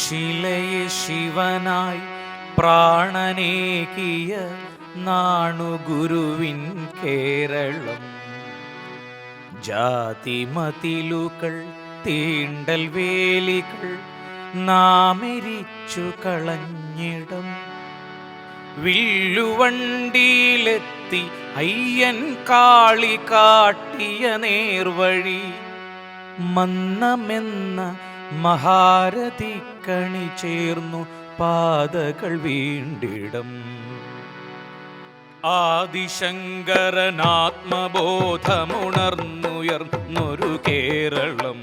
ശിലയെ ശിവനായി പ്രാണനേകിയ നാണു ഗുരുവിൻ കേരളം. ജാതിമതിലുകൾ തീണ്ടൽ വേലികൾ നാമെരിച്ചു കളഞ്ഞിടം. വില്ലുവണ്ടിയിലെത്തി അയ്യൻ കാളി കാട്ടിയ നേർവഴി മന്നമെന്ന മഹാരഥിക്കണി ചേർന്നു പാതകൾ വീണ്ടിടം. ആദിശങ്കരനാത്മബോധമുണർന്നുയർന്നൊരു കേരളം.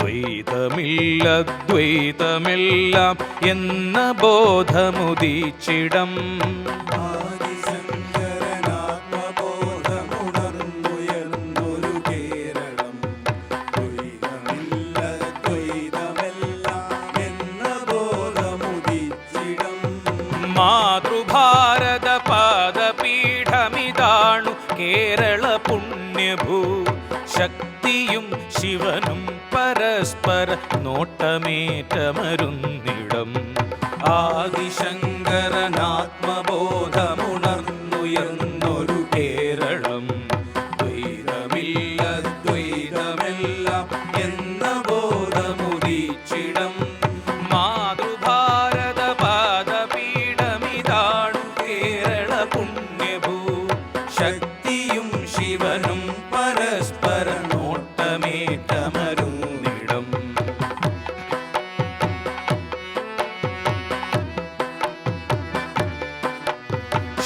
ദ്വൈതമില്ല ദ്വൈതമില്ല എന്ന ബോധമുദിച്ചിടം. മാതൃഭാരത പാദപീഠമിതാണു കേരള പുണ്യഭൂ. ശക്തിയും ശിവനും പരസ്പര നോട്ടമേറ്റമരുന്നിടം. ആദിശങ്കരനാത്മബോധമുണർന്നുയർന്നൊരു ശക്തിയും ശിവനും പരസ്പര നോട്ടമേറ്റമരുന്നിടം.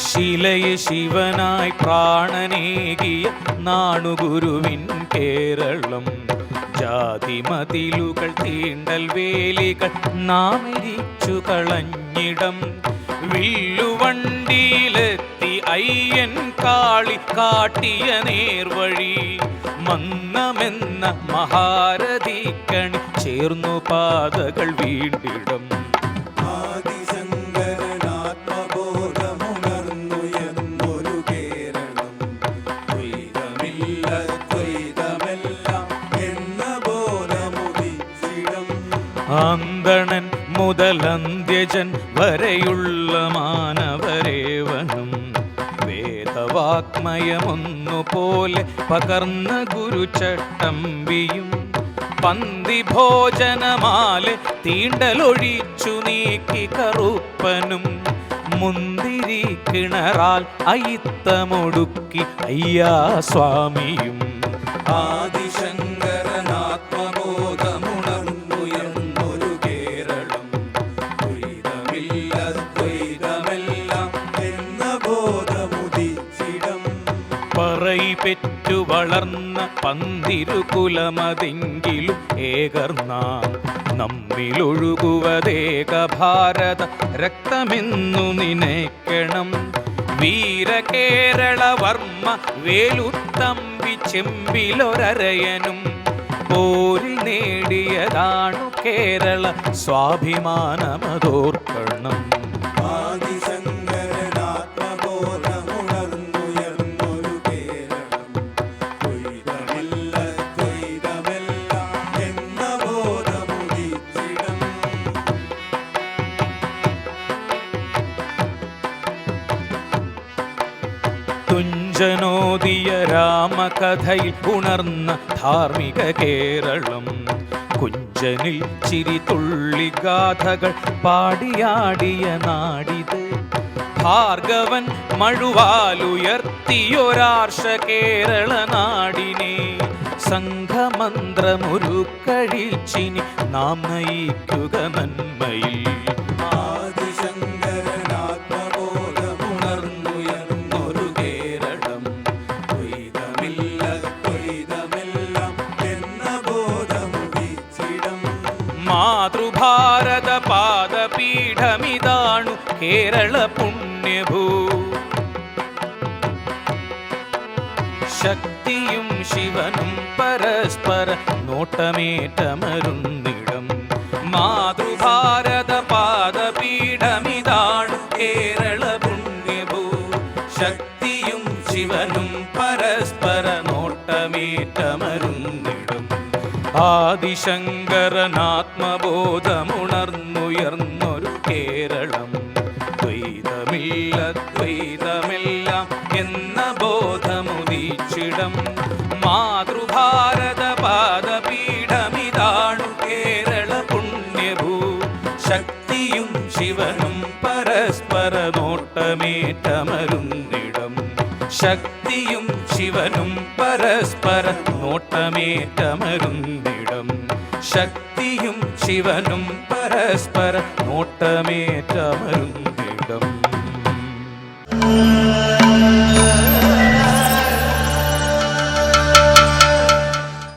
ശിലയെ ശിവനായി പ്രാണനേകിയ നാണുഗുരുവിൻ കേരളം ജാതിമതിലുകൾ തീണ്ടൽ വേലികൾ നാമിരിച്ചു കളഞ്ഞിടം. വില്ലുവണ്ടിയിലെത്തി അയ്യൻ കാളി കാട്ടിയ നേർവഴി മന്നമെന്ന മഹാരഥിക്കണി ചേർന്നു പാതകൾ വീണ്ടിടം. അന്തണൻ മുതലന്ത്യജൻ വരെയുള്ള മാനവരേവനും വേദവാക്മയമൊന്നുപോലെ പകർന്ന ഗുരുചട്ടമ്പിയും പന്തി ഭോജനമാൽ തീണ്ടലൊഴിച്ചു നീക്കി കറുപ്പനും മുന്തിരി കിണറാൽ അയിത്തമൊടുക്കി അയ്യാ സ്വാമിയും ആദിശങ്കരനാത്മബോധമുണർന്നുയർന്നൊരു വളർന്ന പന്തിരുകുലമതെങ്കിലും ഏകർന്നാം നമ്മിലൊഴുകുവതേക ഭാരത രക്തമെന്നു നിനയ്ക്കണം. വീരകേരളവർമ്മ വേലുത്തമ്പി ചെമ്പിലൊരരയനും പോരിൽ നേടിയതാണു കേരള സ്വാഭിമാനമതോർക്കണം. തുഞ്ചനോദിയ രാമകഥയിൽ ഉണർന്ന ധാർമ്മിക കേരളം. കുഞ്ചനിൽ ചിരി തുള്ളി ഗാഥകൾ പാടിയാടിയ നാടിത്. ഭാർഗവൻ മഴുവാലുയർത്തിയൊരാർഷ കേരള നാടിനെ. സംഘമന്ത്രമുരുക്കഴിച്ചിനി നാം നയിക്കുക നന്മയിൽ. മാതൃഭാരത പാദപീഠമിതാണു കേരള പുണ്യഭൂ ശക്തിയും ശിവനും പരസ്പര നോട്ടമേറ്റമരുന്നിടം മാതൃഭാരത പാദപീഠമിതാണു കേരള പുണ്യഭൂ ശക്തിയും ശിവനും ആദിശങ്കരനാത്മബോധമുണർന്നുയർന്നൊരു കേരളം. ദ്വൈതമില്ല ദ്വൈതമില്ല എന്ന ബോധമുദീക്ഷിടം മാതൃഭാരത പാദപീഠമിതാണു കേരള പുണ്യഭൂ. ശക്തിയും ശിവനും പരസ്പര നോട്ടമേറ്റമരുന്നിടം ശക്തിയും ശിവനും പരസ്പര നോട്ടമേറ്റമരുന്നിടം ശക്തിയും ശിവനും പരസ്പര നോട്ടമേറ്റമരുന്നിടം